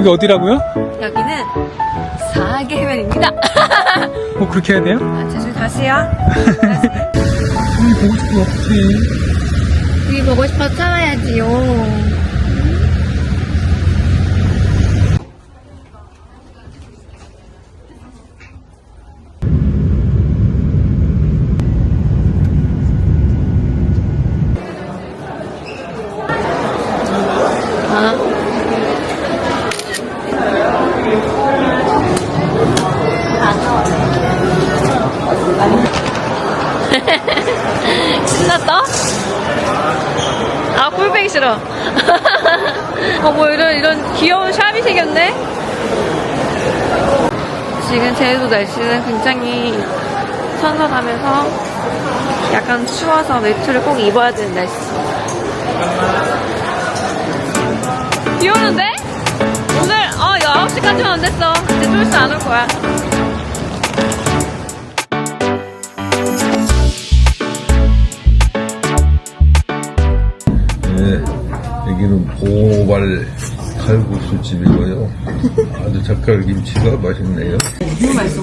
거기 어디라고요? 여기는 사계면입니다. 뭐 그렇게 해야 돼요? 아, 제주 다시요. 음, 보고 싶어 어떡해 여기 보고 싶어 참아야지요. 아. 신났다? 아, 꿀빼기 싫어. 어, 뭐 이런, 이런 귀여운 샵이 생겼네? 지금 제주도 날씨는 굉장히 선선하면서 약간 추워서 외투를 꼭 입어야 되는 날씨. 비 오는데? 오늘, 어, 9시까지만 안 됐어. 이제 좀 있으면 안올 거야. 네, 여기는 보발 칼국수 집이고요. 아주 젓갈 김치가 맛있네요. 너무 맛있어,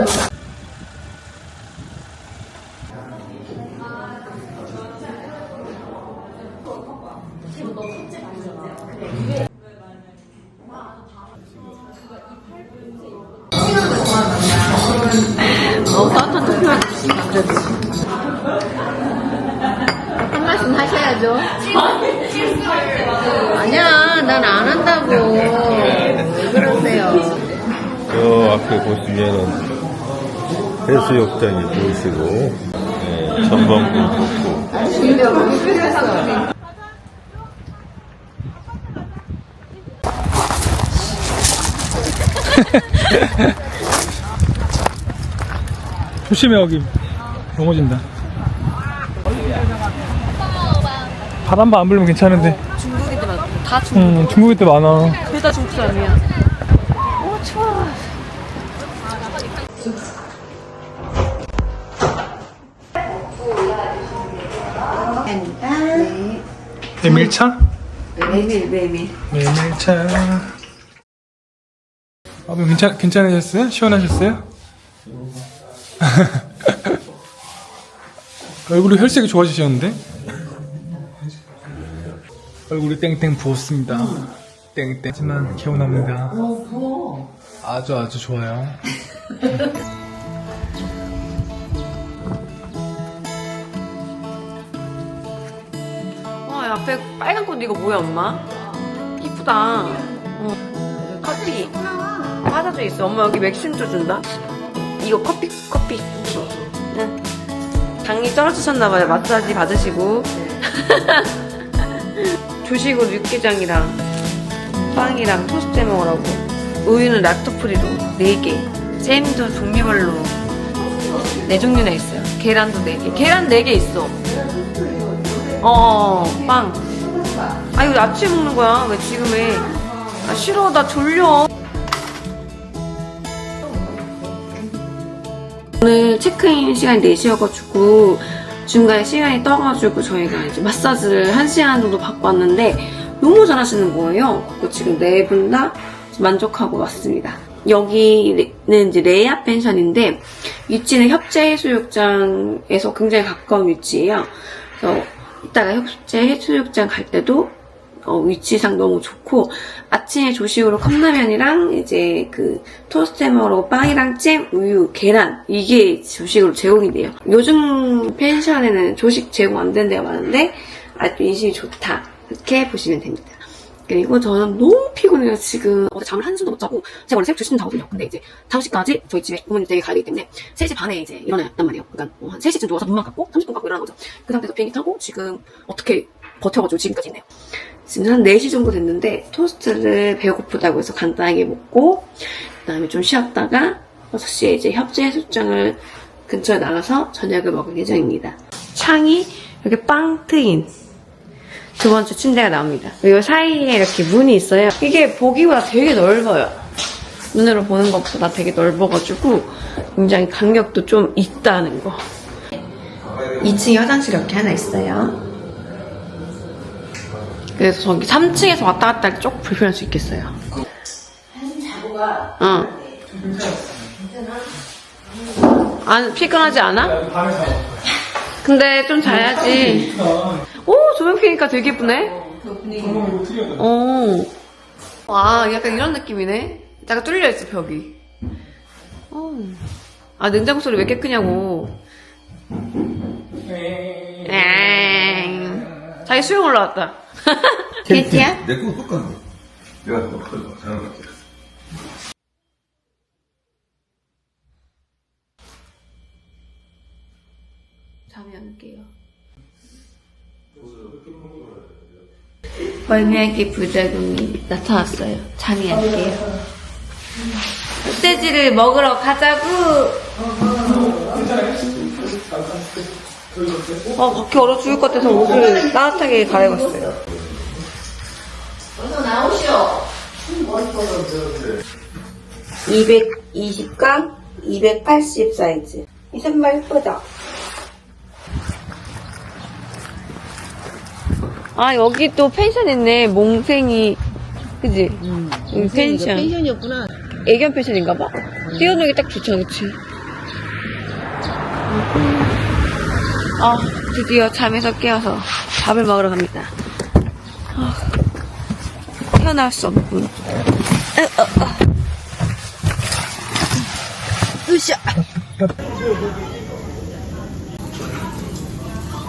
어, 해수욕장이 보이시고, 네, 전방도 좋고, 조심해 여기 넘어진다 바람만 안 불면 괜찮은데 중국인들 많아. 다 중국. 음, 중국에 때 많아 둘다 중국 사람이야. 메밀차? 메밀, 메밀. 메밀차 아, 뭐 괜찮, 괜찮으셨어요? 시원하셨어요? 얼굴이 혈색이 좋아지셨는데? 얼굴이 땡땡 부었습니다. 땡땡. 하지만 개운합니다. 아주 아주 좋아요. 야, 앞에 빨간 꽃 이거 뭐야, 엄마? 이쁘다. 어. 커피. 화자주 있어. 엄마 여기 맥심주 준다. 이거 커피, 커피. 응. 당이 떨어지셨나봐요. 마사지 받으시고. 조식으로 육개장이랑 빵이랑 토스트 해 먹으라고. 우유는 락토프리로 4개. 잼도 종류별로 4종류나 있어요. 계란도 4개. 계란 4개 있어. 어, 빵. 아, 이거 아침에 먹는 거야. 왜 지금 해? 아, 싫어. 나 졸려. 오늘 체크인 시간이 4시여가지고 중간에 시간이 떠가지고 저희가 이제 마사지를 1시간 정도 받고 왔는데 너무 잘하시는 거예요. 지금 네 분 다 만족하고 왔습니다. 여기는 이제 레이아 펜션인데 위치는 협재해수욕장에서 굉장히 가까운 위치예요. 그래서 이따가 협재 해수욕장 갈 때도 어, 위치상 너무 좋고 아침에 조식으로 컵라면이랑 이제 그 토스트 해먹으라고 빵이랑 잼, 우유, 계란 이게 조식으로 제공이 돼요. 요즘 펜션에는 조식 제공 안 되는 데가 많은데 아주 인심이 좋다 이렇게 보시면 됩니다. 그리고 저는 너무 피곤해요 지금. 어제 잠을 한숨도 못 자고 제가 원래 새벽 2시쯤 자거든요. 근데 이제 5시까지 저희 집에 부모님 댁에 가야 되기 때문에 3시 반에 이제 일어났단 말이에요. 그러니까 뭐 한 3시쯤 누워서 눈만 감고 30분 감고 일어나는 거죠. 그 상태에서 비행기 타고 지금 어떻게 버텨가지고 지금까지 있네요. 지금 한 4시 정도 됐는데 토스트를 배고프다고 해서 간단하게 먹고 그다음에 좀 쉬었다가 6시에 이제 협재 해수장을 근처에 나가서 저녁을 먹을 예정입니다. 창이 이렇게 빵 트인 두 번째 침대가 나옵니다. 그리고 사이에 이렇게 문이 있어요. 이게 보기보다 되게 넓어요. 눈으로 보는 것보다 되게 넓어가지고 굉장히 간격도 좀 있다는 거. 2층에 화장실 이렇게 하나 있어요. 그래서 저기 3층에서 왔다 갔다 할 때 조금 불편할 수 있겠어요. 응. 안, 피곤하지 않아? 근데 좀 자야지. 오, 조명 켜니까 되게 예쁘네? 어. 와, 약간 이런 느낌이네? 약간 뚫려 있어, 벽이. 어. 아, 냉장고 소리 왜 이렇게 크냐고. 엥. 자기 수영 올라왔다. 케이티야? 내거 똑같네. 내가 더 커요. 잘하는 잠이 안 올게요. 멀미하게 부작용이 나타났어요. 잠이 안 깨요. 흑돼지를 먹으러 가자고! 어, 그렇게 얼어 죽을 것 같아서 옷을 따뜻하게 갈아입었어요. 어서 나오시오! 220강, 280 사이즈. 이 신발 예쁘다. 아, 여기 또 펜션 있네. 몽생이. 그지? 여기 펜션. 펜션이었구나. 애견 펜션인가 봐. 뛰어놀기 딱 좋죠, 그치? 아, 드디어 잠에서 깨어서 밥을 먹으러 갑니다. 아, 태어날 수 없군. 으, 어, 어. 으쌰.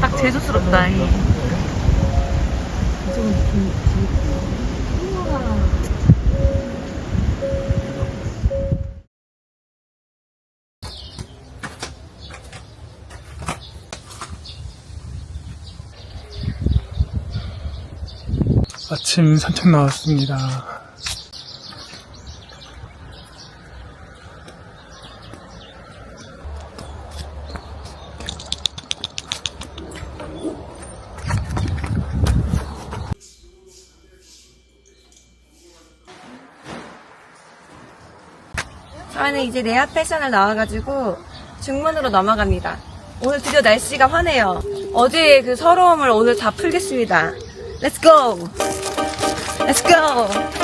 딱 제주스럽다. 이. 아침 산책 나왔습니다. 저희는 이제 내야 패션을 나와가지고 중문으로 넘어갑니다. 오늘 드디어 날씨가 화네요. 어제의 그 서러움을 오늘 다 풀겠습니다. Let's go! Let's go!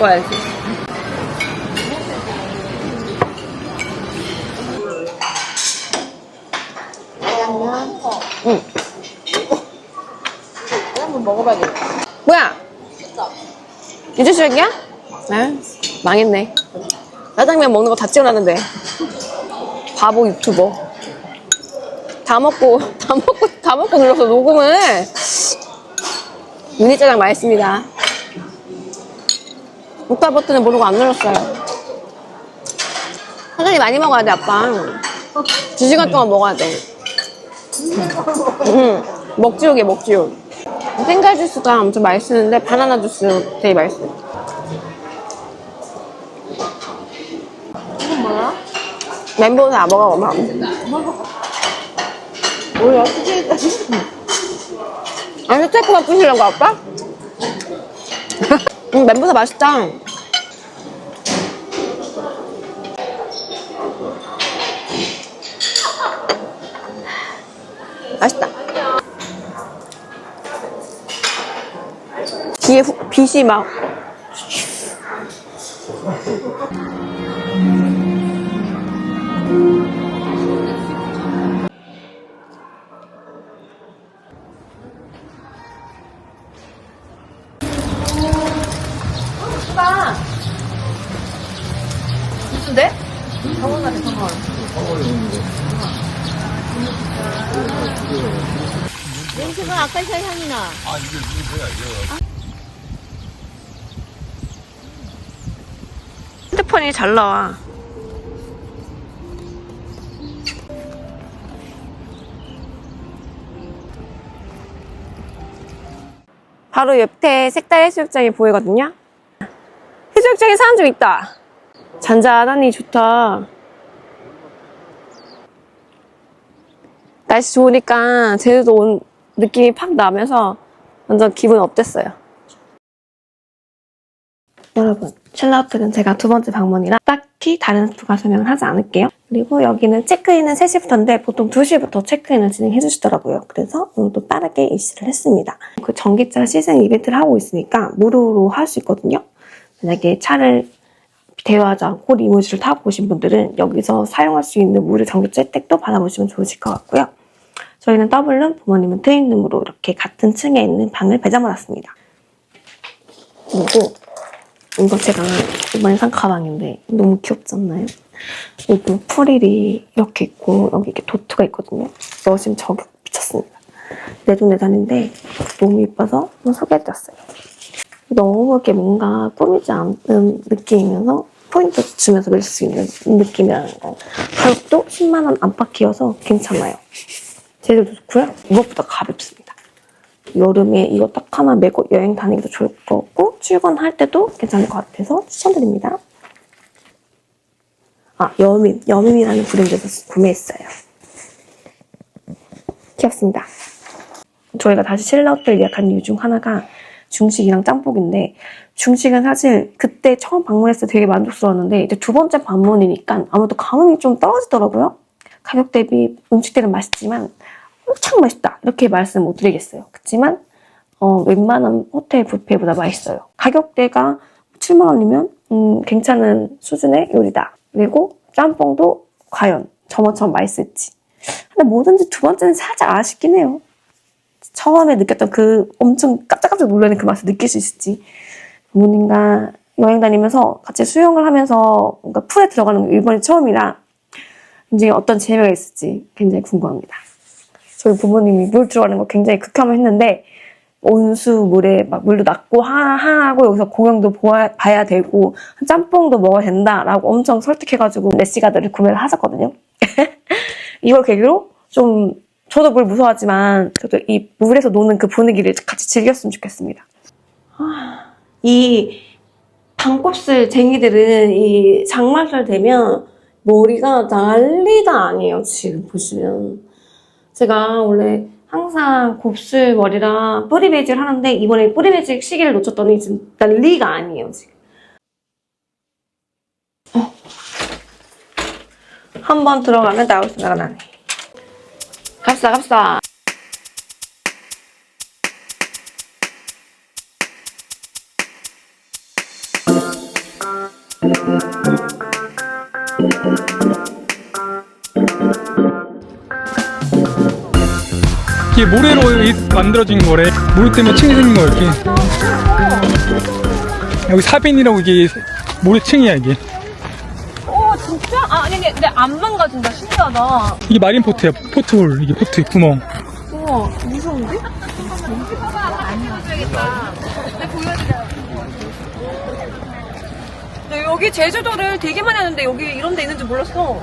와야지. 응. 한번 먹어봐야겠다. 뭐야? 유주 수육이야? 아, 망했네. 짜장면 먹는 거 다 찍어놨는데. 바보 유튜버. 다 먹고, 다 먹고, 다 먹고 눌렀어, 녹음을. 미니짜장 맛있습니다. 녹화 버튼을 모르고 안 눌렀어요. 사장님 많이 먹어야 돼, 아빠. 두 시간 동안 먹어야 돼. 음, 먹지옥이야, 먹지옥. 생갈 주스가 엄청 맛있는데, 바나나 주스 되게 맛있어요. 이건 뭐야? 멤버는 먹어, 엄마. 뭐야, 수지까지? 아니, 스테이크만 부시려고, 아빠? 음, 멤버사 맛있다. 맛있다. 뒤에 후, 빛이 막. 나. 핸드폰이 잘 나와. 바로 옆에 색달 해수욕장이 보이거든요. 해수욕장에 사람 좀 있다. 잔잔하니 좋다. 날씨 좋으니까 제주도 온 느낌이 팍 나면서 완전 기분 업됐어요. 여러분, 신라호텔은 제가 두 번째 방문이라 딱히 다른 부가 설명을 하지 않을게요. 그리고 여기는 체크인은 3시부터인데 보통 2시부터 체크인을 진행해 주시더라고요. 그래서 오늘도 빠르게 입실을 했습니다. 그 전기차 시승 이벤트를 하고 있으니까 무료로 할 수 있거든요. 만약에 차를 대여하지 않고 리무진을 타고 오신 분들은 여기서 사용할 수 있는 무료 전기차 혜택도 받아보시면 좋으실 것 같고요. 저희는 더블룸, 부모님은 트윈룸으로 이렇게 같은 층에 있는 방을 배정받았습니다. 그리고 이거 제가 이번에 산 가방인데 너무 귀엽지 않나요? 여기 프릴이 이렇게 있고 여기 이렇게 도트가 있거든요. 여심 저격 미쳤습니다. 내돈내산인데 너무 예뻐서 소개해드렸어요. 너무 이렇게 뭔가 꾸미지 않는 느낌이면서 포인트 주면서 넣을 수 있는 느낌이라는 거. 가격도 10만 원 안팎이어서 괜찮아요. 재질도 좋고요. 무엇보다 가볍습니다. 여름에 이거 딱 하나 메고 여행 다니기도 좋을 것 같고 출근할 때도 괜찮을 것 같아서 추천드립니다. 아, 여민. 여민이라는 브랜드에서 구매했어요. 귀엽습니다. 저희가 다시 신라 호텔 예약한 이유 중 하나가 중식이랑 짬뽕인데 중식은 사실 그때 처음 방문했을 때 되게 만족스러웠는데 이제 두 번째 방문이니까 아무래도 감흥이 좀 떨어지더라고요. 가격 대비 음식들은 맛있지만 엄청 맛있다 이렇게 말씀 못 드리겠어요. 그렇지만 어, 웬만한 호텔 뷔페보다 맛있어요. 가격대가 7만 원이면 음, 괜찮은 수준의 요리다. 그리고 짬뽕도 과연 저번처럼 맛있을지. 근데 뭐든지 두 번째는 살짝 아쉽긴 해요. 처음에 느꼈던 그 엄청 깜짝깜짝 놀라는 그 맛을 느낄 수 있을지. 부모님과 여행 다니면서 같이 수영을 하면서 뭔가 풀에 들어가는 게 이번이 처음이라 굉장히 어떤 재미가 있을지 굉장히 궁금합니다. 저희 부모님이 물 들어가는 거 굉장히 극혐을 했는데 온수 물에 막 물도 낮고 하, 하고 여기서 공연도 보아, 봐야 되고 짬뽕도 먹어야 된다라고 엄청 설득해가지고 레시가드를 구매를 하셨거든요. 이걸 계기로 좀 저도 물 무서워하지만 그래도 이 물에서 노는 그 분위기를 같이 즐겼으면 좋겠습니다. 아, 이 방곱슬 쟁이들은 이 장마철 되면 머리가 난리가 아니에요. 지금 보시면 제가 원래 항상 곱슬 머리랑 뿌리 매직을 하는데 이번에 뿌리 매직 시기를 놓쳤더니 지금 난리가 아니에요. 지금 어. 한번 들어가면 나올 생각은 안 해. 갑시다, 갑시다. 이게 모래로 이- 만들어진 거래. 모래 때문에 층이 생긴 거야, 이렇게. 여기 사빈이라고 이게 모래층이야, 이게. 오, 진짜? 아, 아니, 근데 안 망가진다. 신기하다. 이게 마린 포트야, 포트홀. 이게 포트, 구멍. 우와, 무서운데? 네, 여기 여기 제주도를 되게 많이 하는데 여기 이런 데 있는지 몰랐어.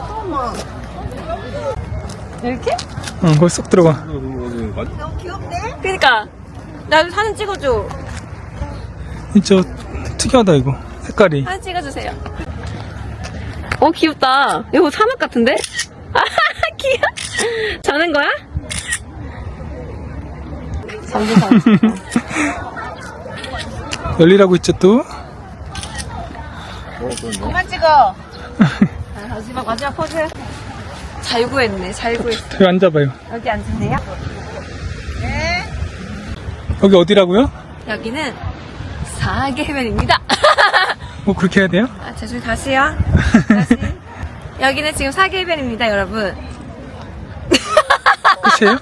이렇게? 응, 거기 쏙 들어가. 그니까. 나도 사진 찍어줘. 진짜 특이하다, 이거. 색깔이. 사진 찍어주세요. 어, 귀엽다. 이거 사막 같은데? 아, 귀여워. 자는 거야? 열리라고 있죠, 또? 그만 찍어. 자, 마지막, 마지막 포즈. 잘 구했네, 잘 구했어. 여기 앉아봐요. 여기 앉으세요. 여기 어디라고요? 여기는 사계 해변입니다. 뭐 그렇게 해야 돼요? 아, 죄송해요. 다시요. 다시. 여기는 지금 사계 해변입니다, 여러분. 끝이에요?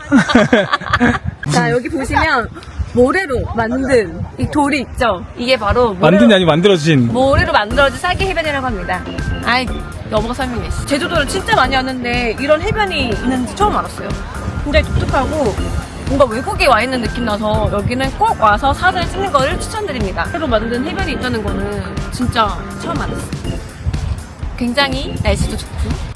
자, 여기 보시면 모래로 만든 이 돌이 있죠? 이게 바로 모래로, 만든이 아니고 만들어진. 모래로 만들어진 사계 해변이라고 합니다. 아이, 여보가 설명해. 제주도를 진짜 많이 왔는데 이런 해변이 있는지 처음 알았어요. 굉장히 독특하고 뭔가 외국에 와 있는 느낌 나서 여기는 꼭 와서 사진을 찍는 거를 추천드립니다. 새로 만든 해변이 있다는 거는 진짜 처음 알았어요. 굉장히 날씨도 좋고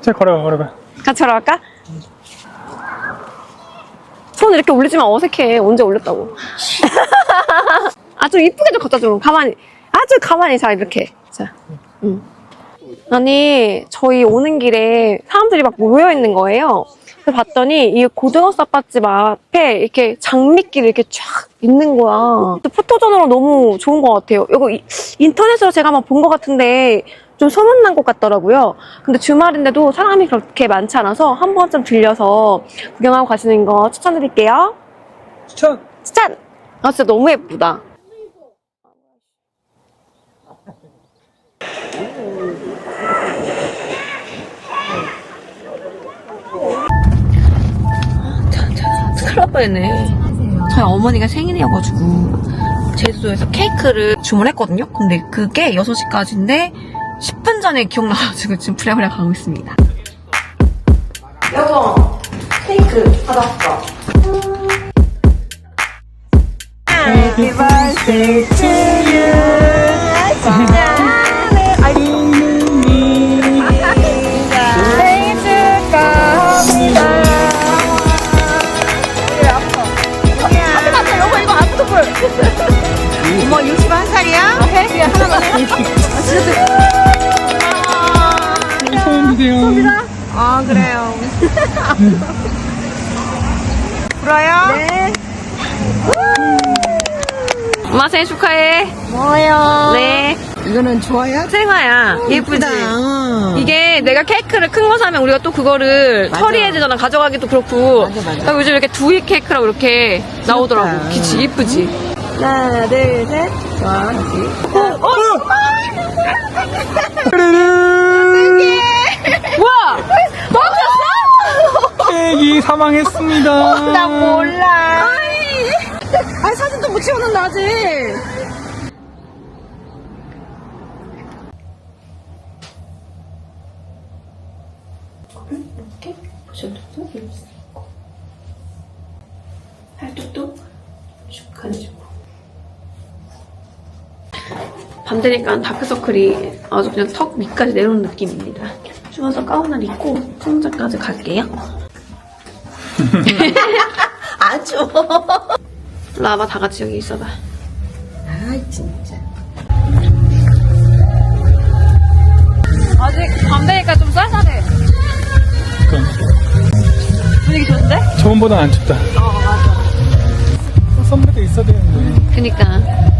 자, 걸어가, 걸어가. 같이 걸어갈까? 손 이렇게 올리지만 어색해. 언제 올렸다고. 아, 좀 이쁘게 좀 갖다 줘. 가만히. 아주 가만히 자, 이렇게. 자. 응. 아니, 저희 오는 길에 사람들이 막 모여 있는 거예요. 그래서 봤더니 이 고등어쌈 맛집 앞에 이렇게 장미길이 이렇게 쫙 있는 거야. 포토존으로 너무 좋은 것 같아요. 이거 이- 인터넷으로 제가 한번 본 것 같은데 좀 소문난 곳 같더라고요. 근데 주말인데도 사람이 그렇게 많지 않아서 한 번쯤 들려서 구경하고 가시는 거 추천드릴게요. 추천! 짠! 아, 진짜 너무 예쁘다. 뻔했네. 저희 어머니가 생일이어가지고 제주도에서 케이크를 주문했거든요. 근데 그게 6시까지인데 10분 전에 기억나가지고 지금 부랴부랴 가고 있습니다. 여보, 케이크 받았어. 소원 그래요 엄마 생일 축하해. 뭐요? 네. 이거는 좋아요? 생화야. 예쁘지? 어. 이게 내가 케이크를 큰 거 사면 우리가 또 그거를 맞아. 처리해야 되잖아. 가져가기도 그렇고. 맞아, 맞아. 그러니까 요즘 이렇게 두이 케이크라고 이렇게 나오더라고. 그치, 예쁘지? 하나, 둘, 셋. 와, 뭐야? 너였어? 케이크 사망했습니다. 나 몰라. 아 사진도 못 찍었는데 아직. 팔뚝도. 밤 되니까 다크서클이 아주 그냥 턱 위까지 내려오는 느낌입니다. 추워서 가운을 입고 수영장까지 갈게요. 아주. 라바 다 같이 여기 있어봐. 아 진짜. 아직 밤 되니까 좀 쌀쌀해 분위기 좋은데? 저번보단 안 춥다. 어, 맞아. 선물도 있어야 되는데. 그니까.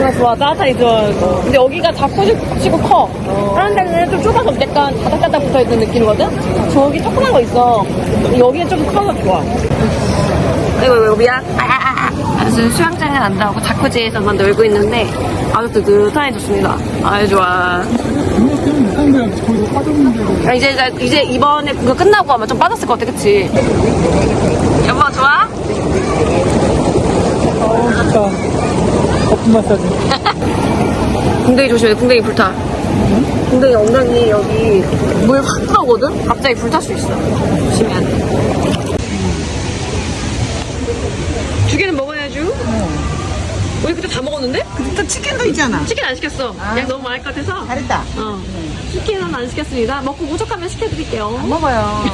나 좋아. 따뜻하게 들어가는 거. 근데 여기가 다 커지고 커. 다른 데는 좀 좁아서 약간 다닥다닥 붙어있는 느낌이거든? 저기 조그만 거 있어. 근데 여기는 좀 커서 좋아. 이거, 이거, 미안. 아, 아, 아. 아, 지금 수영장은 안 나오고 자쿠지에서만 놀고 있는데 아주 뜨뜻해졌습니다. 아주 좋아. 근데 거기서 빠졌는데 야, 이제, 이제, 이제 이번에 그거 끝나고 아마 좀 빠졌을 것 같아, 그치? 여보, 좋아? 어 진짜 거품 마사지 궁뎅이 조심해, 궁뎅이 불타. 궁뎅이 엉덩이 여기 물 확 들어오거든? 갑자기 불탈 수 있어. 조심해야 돼. 두 개는 먹어야죠. 우리 그때 다 먹었는데? 또 치킨도 있잖아. 치킨 안 시켰어. 양 너무 많을 것 같아서. 잘했다. 어. 치킨은 안 시켰습니다. 먹고 부족하면 시켜드릴게요. 먹어요.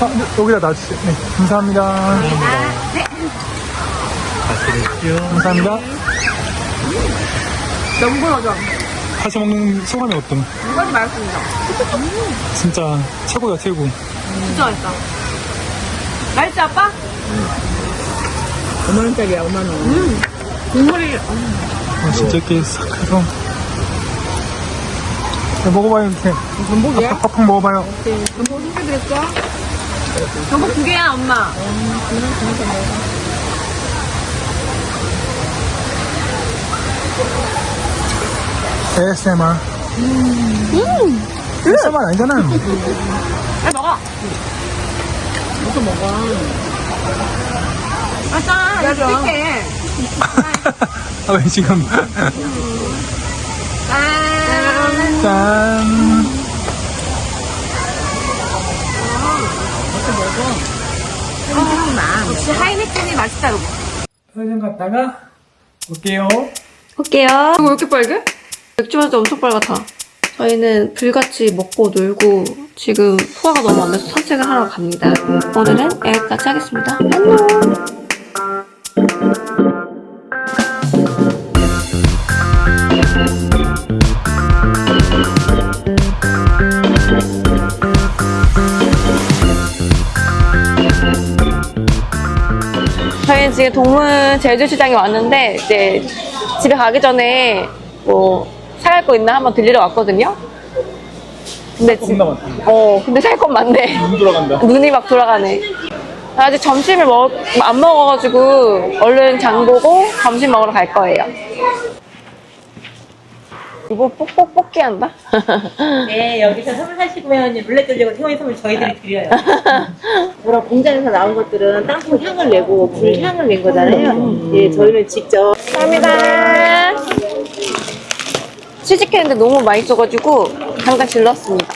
아, 네, 여기다 놔주세요 네 감사합니다 감사합니다 명불허전. 다시 먹는 소감이 어떤? 이건 맛있습니다. 진짜 최고야 최고 진짜 맛있다. 맛있지, 아빠? 5만원짜리야, 5만원. 국물이 아, 진짜 이렇게 싹 해서 네, 먹어봐요 이렇게 전복이야? 팍팍 먹어봐요 전복 소개 드렸어? 전복 두 개야, 엄마. ASMR 음. ASMR 아니잖아요 빨리 먹어. 무슨 먹어? 아싸, 이거. 줄게. 아, 왜 지금 짠. 짠 역시 하이네켄이 맛있다, 여보. 편의점 갔다가 올게요 볼게요. 이거 왜 이렇게 빨개? 맥주 마실 때 엄청 빨갛다. 저희는 불같이 먹고 놀고 지금 소화가 너무 안 돼서 산책을 하러 갑니다. 오늘은 여기까지 하겠습니다. 안녕! 저희는 지금 동문 제주시장에 왔는데 이제 집에 가기 전에 뭐 사갈 거 있나 한번 들리러 왔거든요. 근데 지, 겁나 많다. 어 근데 살 건 많네. 눈 돌아간다 눈이 막 돌아가네. 아직 점심을 먹, 안 먹어가지고 얼른 장 보고 점심 먹으러 갈 거예요. 이거 뽁뽁 뽑기 한다? 네, 여기서 선물 사시면 룰렛 돌리고 태원이 선물 저희들이 드려요. 그럼 공장에서 나온 것들은 땅콩 향을 내고 불 향을 낸 거잖아요. 예, 저희는 직접 감사합니다. 취직했는데 너무 맛있어가지고 잠깐 질렀습니다.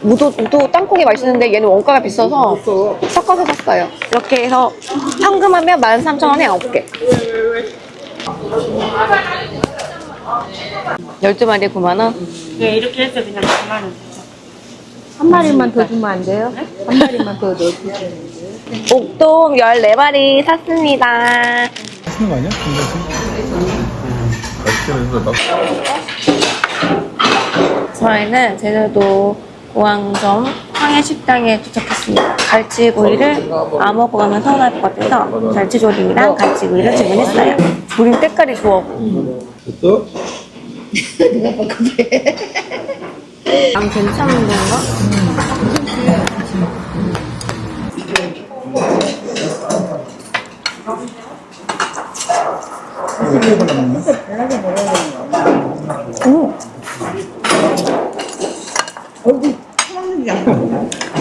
무도, 무도 땅콩이 맛있는데 얘는 원가가 비싸서 섞어서 샀어요. 이렇게 해서 현금하면 13,000원에 9개. 12마리에 9만원? 예, 이렇게 해서 그냥 9만 원. 한 마리만 더 주면 안 돼요? 한 마리만 더 넣어주세요. 옥돔 14마리 샀습니다. 하시는 거 아니야? 근데 저희는 제주도 공항점 황해 식당에 도착했습니다. 갈치구이를 안 먹어가면 서운할 것 같아서 갈치조림이랑 갈치구이를 주문했어요. 조림 때깔이 좋아. 됐어? 안 괜찮은 건가?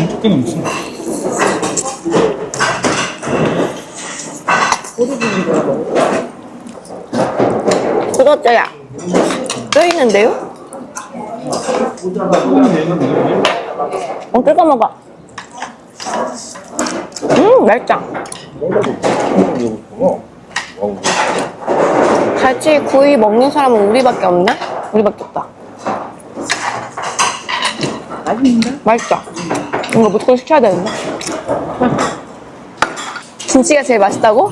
조금 넘지 그것도야. 뼈 있는데요? 어, 뜯어 먹어. 음, 맛있다. 갈치 구이 먹는 사람은 우리밖에 없나? 우리밖에 없다. 맛있는데? 맛있다. 이거 무조건 시켜야 되는데. 김치가 제일 맛있다고?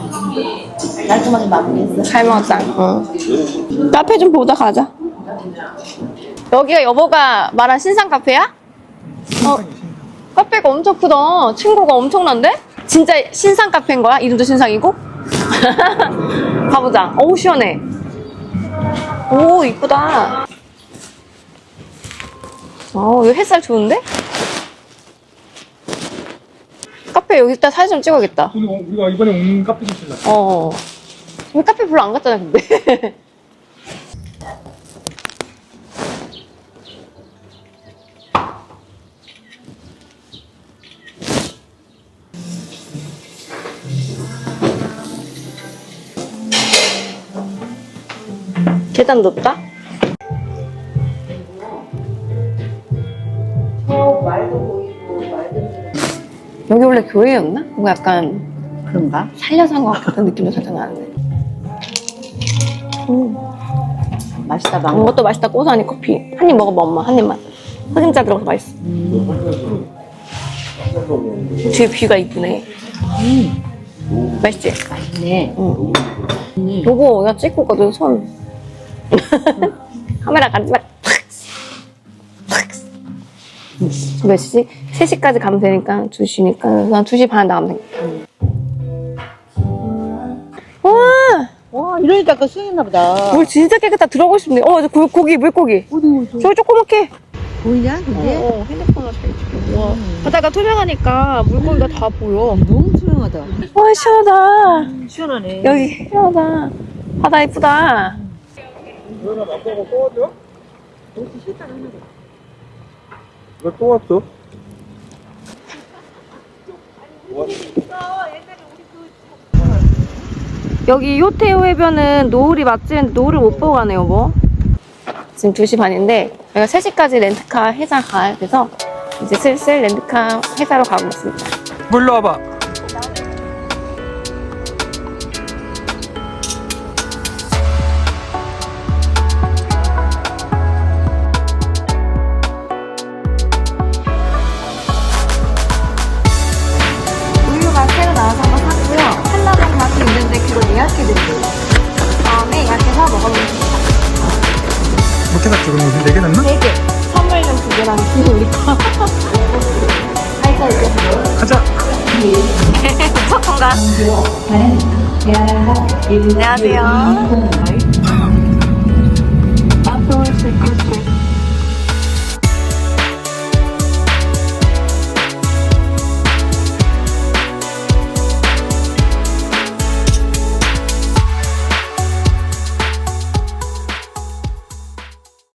깔끔하게 마무리했어. 잘 먹었다. 응. 카페 좀 보다 가자. 여기가 여보가 말한 신상 카페야? 어, 카페가 엄청 크다. 친구가 엄청난데? 진짜 신상 카페인 거야? 이름도 신상이고? 가보자. 어우, 시원해. 오, 이쁘다. 어, 여기 햇살 좋은데? 카페 여기다 사진 좀 찍어야겠다. 오늘 우리가 이번에 온 카페 좀 찾았어. 어. 우리 카페 별로 안 갔잖아, 근데. 계단 높다? 여기 원래 교회였나? 뭔가 약간 그런가? 살려서 한 것 같은 느낌도 살짝 나는데. 맛있다, 음, 망고. 이것도 맛있다. 고소하니 커피. 한 입 먹어봐, 엄마. 한 입만. 흑임자 들어가서 맛있어. 뒤에 뷰가 이쁘네. 맛있지? 네. 요거 내가 찍고 있거든, 손. 카메라 가지 마. 몇 시? 3시까지 가면 되니까 2시니까 한 2시 반 나가면 되니까. 와! 와, 이러니까 그 수행했나 보다. 물 진짜 깨끗하 들어가고 싶네. 어, 저 고, 고기, 물고기. 어디, 어디. 저기 조그맣게. 보이냐, 근데? 어, 어, 핸드폰으로 잘 찍어. 와. 바다가 투명하니까 물고기가 다 보여. 너무 투명하다. 와, 시원하다. 시원하네. 여기 시원하다. 바다 이쁘다. 이거 또 왔어? 여기 요테오 해변은 노을이 맛집인데 노을을 못 보고 가네요, 여보. 지금 2시 반인데 저희가 3시까지 렌트카 회사 가야 돼서 이제 슬슬 렌트카 회사로 가고 있습니다. 물로 와봐.